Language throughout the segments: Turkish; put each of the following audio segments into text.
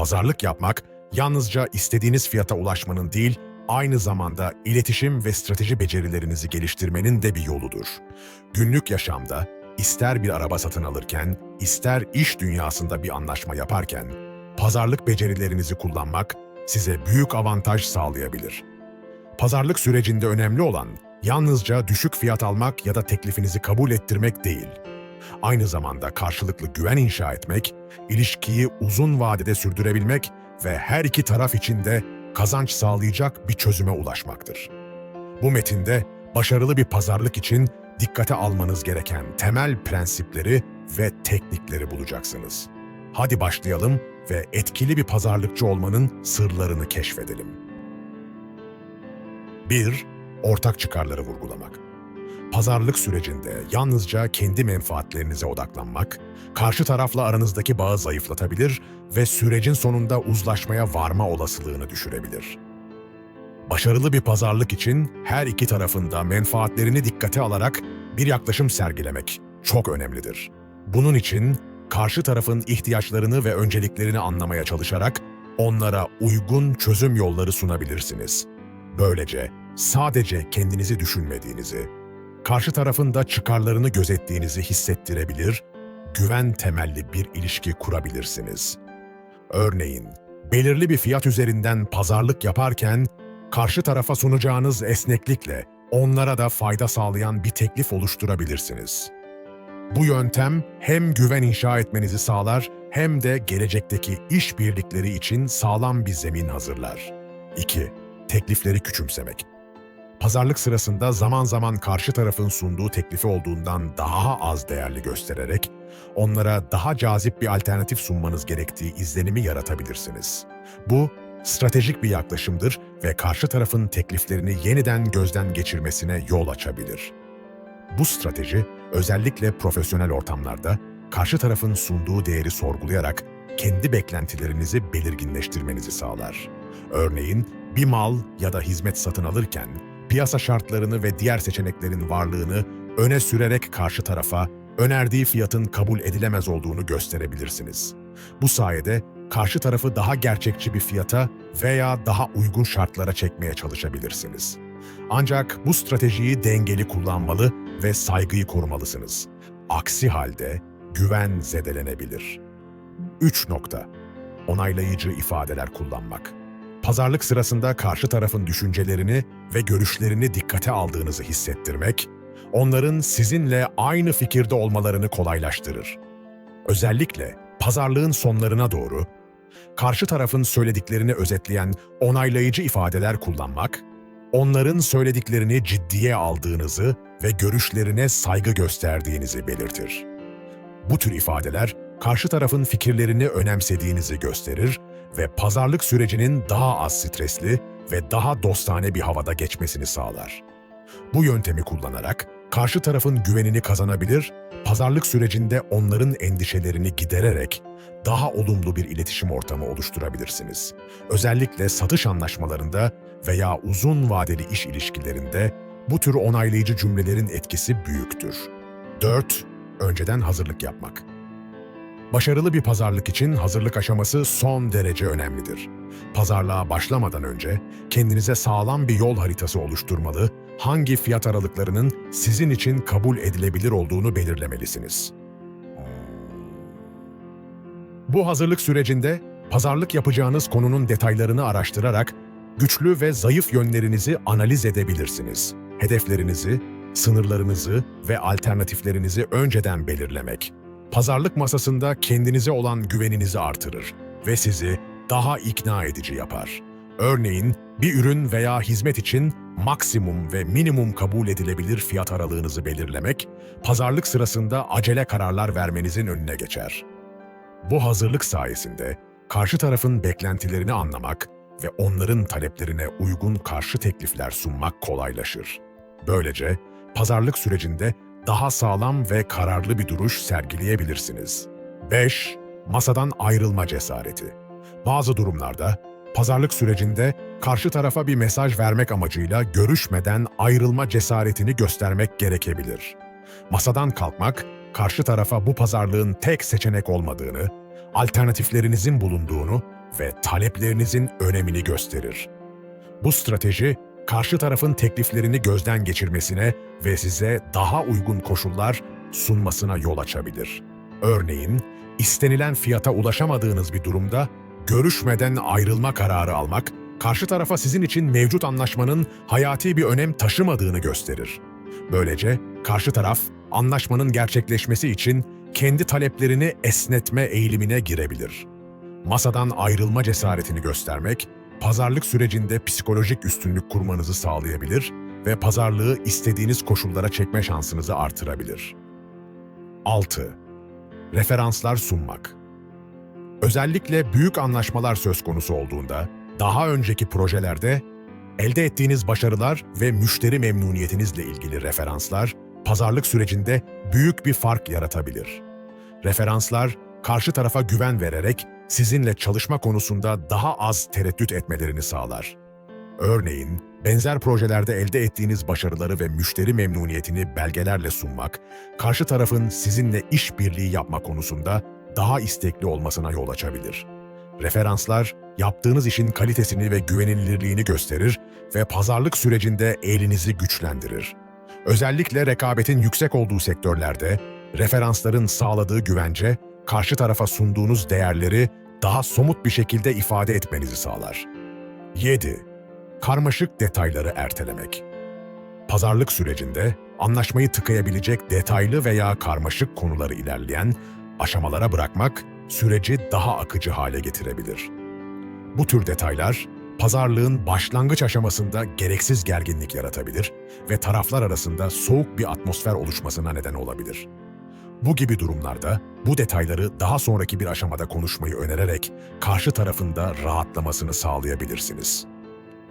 Pazarlık yapmak, yalnızca istediğiniz fiyata ulaşmanın değil, aynı zamanda iletişim ve strateji becerilerinizi geliştirmenin de bir yoludur. Günlük yaşamda, ister bir araba satın alırken, ister iş dünyasında bir anlaşma yaparken, pazarlık becerilerinizi kullanmak size büyük avantaj sağlayabilir. Pazarlık sürecinde önemli olan yalnızca düşük fiyat almak ya da teklifinizi kabul ettirmek değil. Aynı zamanda karşılıklı güven inşa etmek, ilişkiyi uzun vadede sürdürebilmek ve her iki taraf için de kazanç sağlayacak bir çözüme ulaşmaktır. Bu metinde başarılı bir pazarlık için dikkate almanız gereken temel prensipleri ve teknikleri bulacaksınız. Hadi başlayalım ve etkili bir pazarlıkçı olmanın sırlarını keşfedelim. 1. Ortak çıkarları vurgulamak. Pazarlık sürecinde yalnızca kendi menfaatlerinize odaklanmak, karşı tarafla aranızdaki bağı zayıflatabilir ve sürecin sonunda uzlaşmaya varma olasılığını düşürebilir. Başarılı bir pazarlık için her iki tarafın da menfaatlerini dikkate alarak bir yaklaşım sergilemek çok önemlidir. Bunun için karşı tarafın ihtiyaçlarını ve önceliklerini anlamaya çalışarak onlara uygun çözüm yolları sunabilirsiniz. Böylece sadece kendinizi düşünmediğinizi, karşı tarafın da çıkarlarını gözettiğinizi hissettirebilir, güven temelli bir ilişki kurabilirsiniz. Örneğin, belirli bir fiyat üzerinden pazarlık yaparken, karşı tarafa sunacağınız esneklikle onlara da fayda sağlayan bir teklif oluşturabilirsiniz. Bu yöntem hem güven inşa etmenizi sağlar hem de gelecekteki iş birlikleri için sağlam bir zemin hazırlar. 2. Teklifleri küçümsemek. Pazarlık sırasında zaman zaman karşı tarafın sunduğu teklifi olduğundan daha az değerli göstererek onlara daha cazip bir alternatif sunmanız gerektiği izlenimi yaratabilirsiniz. Bu stratejik bir yaklaşımdır ve karşı tarafın tekliflerini yeniden gözden geçirmesine yol açabilir. Bu strateji özellikle profesyonel ortamlarda karşı tarafın sunduğu değeri sorgulayarak kendi beklentilerinizi belirginleştirmenizi sağlar. Örneğin bir mal ya da hizmet satın alırken piyasa şartlarını ve diğer seçeneklerin varlığını öne sürerek karşı tarafa önerdiği fiyatın kabul edilemez olduğunu gösterebilirsiniz. Bu sayede karşı tarafı daha gerçekçi bir fiyata veya daha uygun şartlara çekmeye çalışabilirsiniz. Ancak bu stratejiyi dengeli kullanmalı ve saygıyı korumalısınız. Aksi halde güven zedelenebilir. 3 nokta. Onaylayıcı ifadeler kullanmak. Pazarlık sırasında karşı tarafın düşüncelerini ve görüşlerini dikkate aldığınızı hissettirmek, onların sizinle aynı fikirde olmalarını kolaylaştırır. Özellikle pazarlığın sonlarına doğru, karşı tarafın söylediklerini özetleyen onaylayıcı ifadeler kullanmak, onların söylediklerini ciddiye aldığınızı ve görüşlerine saygı gösterdiğinizi belirtir. Bu tür ifadeler karşı tarafın fikirlerini önemsediğinizi gösterir ve pazarlık sürecinin daha az stresli ve daha dostane bir havada geçmesini sağlar. Bu yöntemi kullanarak karşı tarafın güvenini kazanabilir, pazarlık sürecinde onların endişelerini gidererek daha olumlu bir iletişim ortamı oluşturabilirsiniz. Özellikle satış anlaşmalarında veya uzun vadeli iş ilişkilerinde bu tür onaylayıcı cümlelerin etkisi büyüktür. 4. Önceden hazırlık yapmak. Başarılı bir pazarlık için hazırlık aşaması son derece önemlidir. Pazarlığa başlamadan önce kendinize sağlam bir yol haritası oluşturmalı, hangi fiyat aralıklarının sizin için kabul edilebilir olduğunu belirlemelisiniz. Bu hazırlık sürecinde pazarlık yapacağınız konunun detaylarını araştırarak güçlü ve zayıf yönlerinizi analiz edebilirsiniz. Hedeflerinizi, sınırlarınızı ve alternatiflerinizi önceden belirlemek, pazarlık masasında kendinize olan güveninizi artırır ve sizi daha ikna edici yapar. Örneğin bir ürün veya hizmet için maksimum ve minimum kabul edilebilir fiyat aralığınızı belirlemek, pazarlık sırasında acele kararlar vermenizin önüne geçer. Bu hazırlık sayesinde karşı tarafın beklentilerini anlamak ve onların taleplerine uygun karşı teklifler sunmak kolaylaşır. Böylece pazarlık sürecinde daha sağlam ve kararlı bir duruş sergileyebilirsiniz. 5. Masadan ayrılma cesareti. Bazı durumlarda pazarlık sürecinde karşı tarafa bir mesaj vermek amacıyla görüşmeden ayrılma cesaretini göstermek gerekebilir. Masadan kalkmak, karşı tarafa bu pazarlığın tek seçenek olmadığını, alternatiflerinizin bulunduğunu ve taleplerinizin önemini gösterir. Bu strateji, karşı tarafın tekliflerini gözden geçirmesine ve size daha uygun koşullar sunmasına yol açabilir. Örneğin, istenilen fiyata ulaşamadığınız bir durumda görüşmeden ayrılma kararı almak, karşı tarafa sizin için mevcut anlaşmanın hayati bir önem taşımadığını gösterir. Böylece karşı taraf anlaşmanın gerçekleşmesi için kendi taleplerini esnetme eğilimine girebilir. Masadan ayrılma cesaretini göstermek, pazarlık sürecinde psikolojik üstünlük kurmanızı sağlayabilir ve pazarlığı istediğiniz koşullara çekme şansınızı artırabilir. 6. Referanslar sunmak. Özellikle büyük anlaşmalar söz konusu olduğunda, daha önceki projelerde elde ettiğiniz başarılar ve müşteri memnuniyetinizle ilgili referanslar, pazarlık sürecinde büyük bir fark yaratabilir. Referanslar, karşı tarafa güven vererek sizinle çalışma konusunda daha az tereddüt etmelerini sağlar. Örneğin, benzer projelerde elde ettiğiniz başarıları ve müşteri memnuniyetini belgelerle sunmak, karşı tarafın sizinle işbirliği yapma konusunda daha istekli olmasına yol açabilir. Referanslar, yaptığınız işin kalitesini ve güvenilirliğini gösterir ve pazarlık sürecinde elinizi güçlendirir. Özellikle rekabetin yüksek olduğu sektörlerde, referansların sağladığı güvence, karşı tarafa sunduğunuz değerleri daha somut bir şekilde ifade etmenizi sağlar. 7. Karmaşık detayları ertelemek. Pazarlık sürecinde anlaşmayı tıkayabilecek detaylı veya karmaşık konuları ilerleyen aşamalara bırakmak süreci daha akıcı hale getirebilir. Bu tür detaylar pazarlığın başlangıç aşamasında gereksiz gerginlik yaratabilir ve taraflar arasında soğuk bir atmosfer oluşmasına neden olabilir. Bu gibi durumlarda bu detayları daha sonraki bir aşamada konuşmayı önererek karşı tarafında rahatlamasını sağlayabilirsiniz.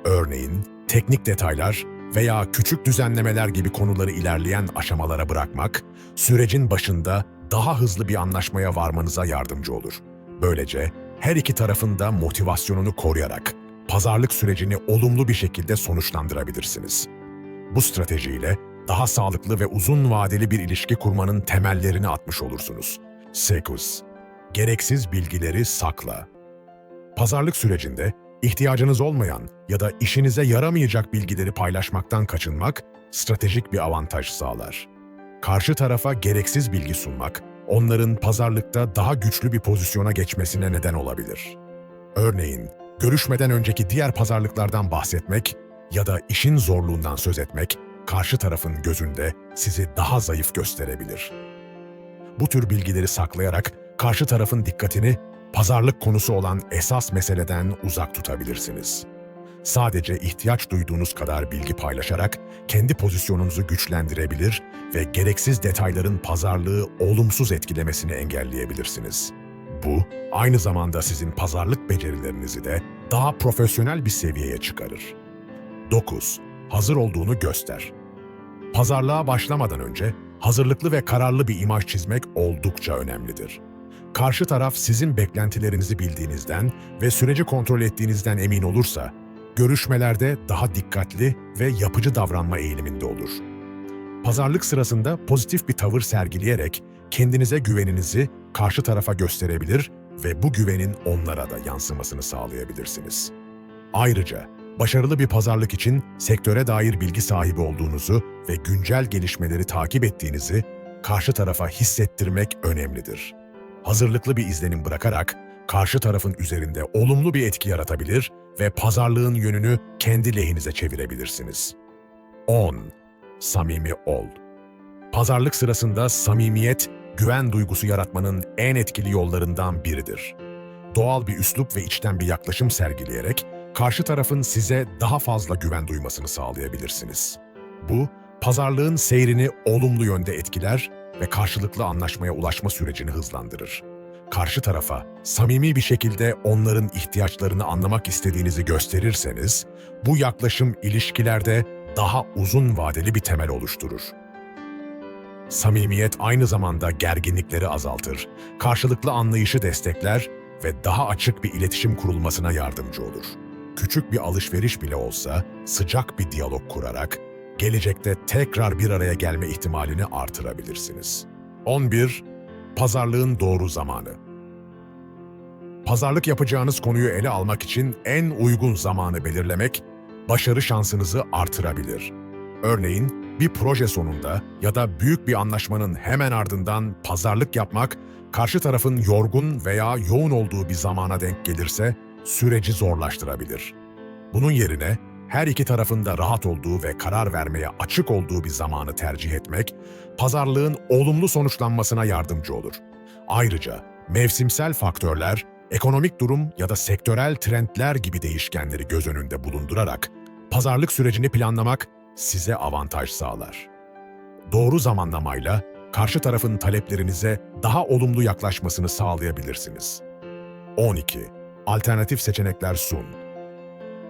Örneğin teknik detaylar veya küçük düzenlemeler gibi konuları ilerleyen aşamalara bırakmak, sürecin başında daha hızlı bir anlaşmaya varmanıza yardımcı olur. Böylece her iki tarafın da motivasyonunu koruyarak pazarlık sürecini olumlu bir şekilde sonuçlandırabilirsiniz. Bu stratejiyle daha sağlıklı ve uzun vadeli bir ilişki kurmanın temellerini atmış olursunuz. 8. Gereksiz bilgileri sakla. Pazarlık sürecinde ihtiyacınız olmayan ya da işinize yaramayacak bilgileri paylaşmaktan kaçınmak stratejik bir avantaj sağlar. Karşı tarafa gereksiz bilgi sunmak, onların pazarlıkta daha güçlü bir pozisyona geçmesine neden olabilir. Örneğin, görüşmeden önceki diğer pazarlıklardan bahsetmek ya da işin zorluğundan söz etmek, karşı tarafın gözünde sizi daha zayıf gösterebilir. Bu tür bilgileri saklayarak karşı tarafın dikkatini pazarlık konusu olan esas meseleden uzak tutabilirsiniz. Sadece ihtiyaç duyduğunuz kadar bilgi paylaşarak kendi pozisyonunuzu güçlendirebilir ve gereksiz detayların pazarlığı olumsuz etkilemesini engelleyebilirsiniz. Bu, aynı zamanda sizin pazarlık becerilerinizi de daha profesyonel bir seviyeye çıkarır. 9. Hazır olduğunu göster. Pazarlığa başlamadan önce hazırlıklı ve kararlı bir imaj çizmek oldukça önemlidir. Karşı taraf sizin beklentilerinizi bildiğinizden ve süreci kontrol ettiğinizden emin olursa, görüşmelerde daha dikkatli ve yapıcı davranma eğiliminde olur. Pazarlık sırasında pozitif bir tavır sergileyerek kendinize güveninizi karşı tarafa gösterebilir ve bu güvenin onlara da yansımasını sağlayabilirsiniz. Ayrıca başarılı bir pazarlık için sektöre dair bilgi sahibi olduğunuzu ve güncel gelişmeleri takip ettiğinizi karşı tarafa hissettirmek önemlidir. Hazırlıklı bir izlenim bırakarak karşı tarafın üzerinde olumlu bir etki yaratabilir ve pazarlığın yönünü kendi lehinize çevirebilirsiniz. 10. Samimi ol. Pazarlık sırasında samimiyet, güven duygusu yaratmanın en etkili yollarından biridir. Doğal bir üslup ve içten bir yaklaşım sergileyerek karşı tarafın size daha fazla güven duymasını sağlayabilirsiniz. Bu, pazarlığın seyrini olumlu yönde etkiler ve karşılıklı anlaşmaya ulaşma sürecini hızlandırır. Karşı tarafa samimi bir şekilde onların ihtiyaçlarını anlamak istediğinizi gösterirseniz, bu yaklaşım ilişkilerde daha uzun vadeli bir temel oluşturur. Samimiyet aynı zamanda gerginlikleri azaltır, karşılıklı anlayışı destekler ve daha açık bir iletişim kurulmasına yardımcı olur. Küçük bir alışveriş bile olsa sıcak bir diyalog kurarak gelecekte tekrar bir araya gelme ihtimalini artırabilirsiniz. 11. Pazarlığın doğru zamanı. pazarlık yapacağınız konuyu ele almak için en uygun zamanı belirlemek, başarı şansınızı artırabilir. Örneğin bir proje sonunda ya da büyük bir anlaşmanın hemen ardından pazarlık yapmak, karşı tarafın yorgun veya yoğun olduğu bir zamana denk gelirse süreci zorlaştırabilir. Bunun yerine her iki tarafın da rahat olduğu ve karar vermeye açık olduğu bir zamanı tercih etmek, pazarlığın olumlu sonuçlanmasına yardımcı olur. Ayrıca mevsimsel faktörler, ekonomik durum ya da sektörel trendler gibi değişkenleri göz önünde bulundurarak pazarlık sürecini planlamak size avantaj sağlar. Doğru zamanlamayla karşı tarafın taleplerinize daha olumlu yaklaşmasını sağlayabilirsiniz. 12. Alternatif seçenekler sun.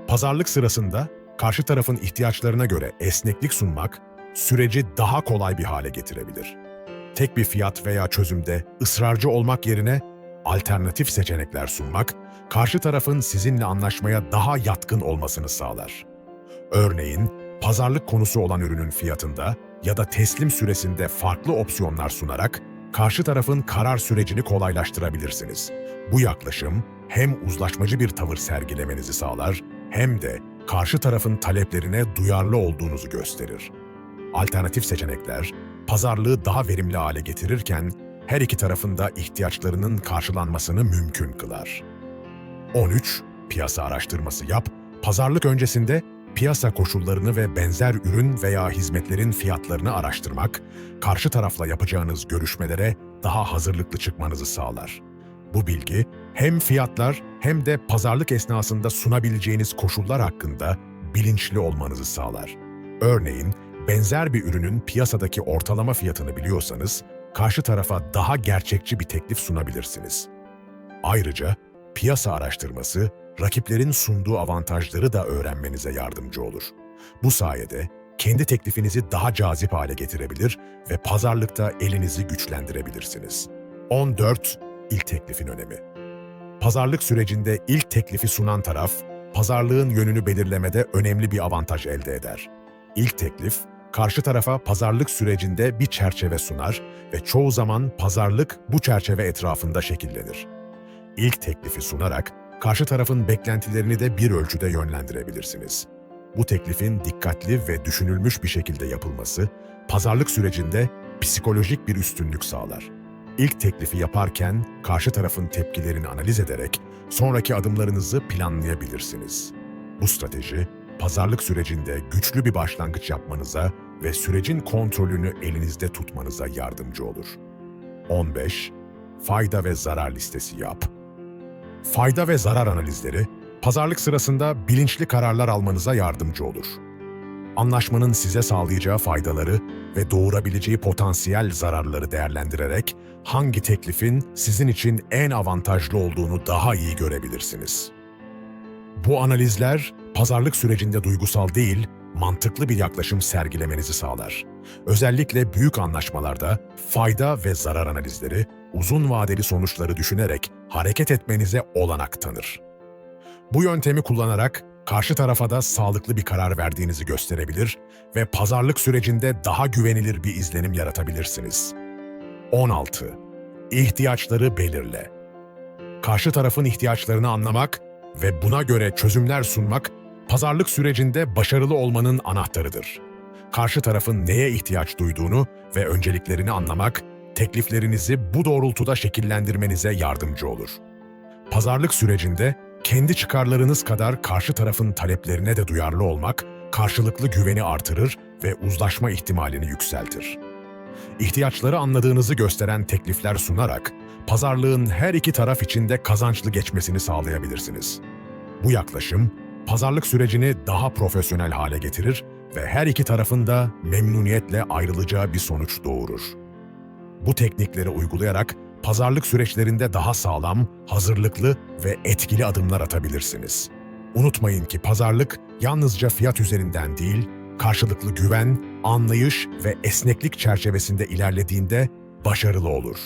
Pazarlık sırasında karşı tarafın ihtiyaçlarına göre esneklik sunmak, süreci daha kolay bir hale getirebilir. Tek bir fiyat veya çözümde ısrarcı olmak yerine alternatif seçenekler sunmak, karşı tarafın sizinle anlaşmaya daha yatkın olmasını sağlar. Örneğin, pazarlık konusu olan ürünün fiyatında ya da teslim süresinde farklı opsiyonlar sunarak karşı tarafın karar sürecini kolaylaştırabilirsiniz. Bu yaklaşım hem uzlaşmacı bir tavır sergilemenizi sağlar hem de karşı tarafın taleplerine duyarlı olduğunuzu gösterir. Alternatif seçenekler, pazarlığı daha verimli hale getirirken her iki tarafın da ihtiyaçlarının karşılanmasını mümkün kılar. 13. Piyasa araştırması yap. Pazarlık öncesinde piyasa koşullarını ve benzer ürün veya hizmetlerin fiyatlarını araştırmak, karşı tarafla yapacağınız görüşmelere daha hazırlıklı çıkmanızı sağlar. Bu bilgi hem fiyatlar hem de pazarlık esnasında sunabileceğiniz koşullar hakkında bilinçli olmanızı sağlar. Örneğin, benzer bir ürünün piyasadaki ortalama fiyatını biliyorsanız, karşı tarafa daha gerçekçi bir teklif sunabilirsiniz. Ayrıca piyasa araştırması, rakiplerin sunduğu avantajları da öğrenmenize yardımcı olur. Bu sayede kendi teklifinizi daha cazip hale getirebilir ve pazarlıkta elinizi güçlendirebilirsiniz. 14. İlk teklifin önemi. Pazarlık sürecinde ilk teklifi sunan taraf, pazarlığın yönünü belirlemede önemli bir avantaj elde eder. İlk teklif, karşı tarafa pazarlık sürecinde bir çerçeve sunar ve çoğu zaman pazarlık bu çerçeve etrafında şekillenir. İlk teklifi sunarak karşı tarafın beklentilerini de bir ölçüde yönlendirebilirsiniz. Bu teklifin dikkatli ve düşünülmüş bir şekilde yapılması, pazarlık sürecinde psikolojik bir üstünlük sağlar. İlk teklifi yaparken karşı tarafın tepkilerini analiz ederek sonraki adımlarınızı planlayabilirsiniz. Bu strateji, pazarlık sürecinde güçlü bir başlangıç yapmanıza ve sürecin kontrolünü elinizde tutmanıza yardımcı olur. 15. Fayda ve zarar listesi yap. Fayda ve zarar analizleri, pazarlık sırasında bilinçli kararlar almanıza yardımcı olur. Anlaşmanın size sağlayacağı faydaları ve doğurabileceği potansiyel zararları değerlendirerek hangi teklifin sizin için en avantajlı olduğunu daha iyi görebilirsiniz. Bu analizler pazarlık sürecinde duygusal değil, mantıklı bir yaklaşım sergilemenizi sağlar. Özellikle büyük anlaşmalarda fayda ve zarar analizleri uzun vadeli sonuçları düşünerek hareket etmenize olanak tanır. Bu yöntemi kullanarak karşı tarafa da sağlıklı bir karar verdiğinizi gösterebilir ve pazarlık sürecinde daha güvenilir bir izlenim yaratabilirsiniz. 16. İhtiyaçları belirle. Karşı tarafın ihtiyaçlarını anlamak ve buna göre çözümler sunmak pazarlık sürecinde başarılı olmanın anahtarıdır. Karşı tarafın neye ihtiyaç duyduğunu ve önceliklerini anlamak, tekliflerinizi bu doğrultuda şekillendirmenize yardımcı olur. Pazarlık sürecinde kendi çıkarlarınız kadar karşı tarafın taleplerine de duyarlı olmak, karşılıklı güveni artırır ve uzlaşma ihtimalini yükseltir. İhtiyaçları anladığınızı gösteren teklifler sunarak, pazarlığın her iki taraf için de kazançlı geçmesini sağlayabilirsiniz. Bu yaklaşım, pazarlık sürecini daha profesyonel hale getirir ve her iki tarafın da memnuniyetle ayrılacağı bir sonuç doğurur. Bu teknikleri uygulayarak pazarlık süreçlerinde daha sağlam, hazırlıklı ve etkili adımlar atabilirsiniz. Unutmayın ki pazarlık yalnızca fiyat üzerinden değil, karşılıklı güven, anlayış ve esneklik çerçevesinde ilerlediğinde başarılı olur.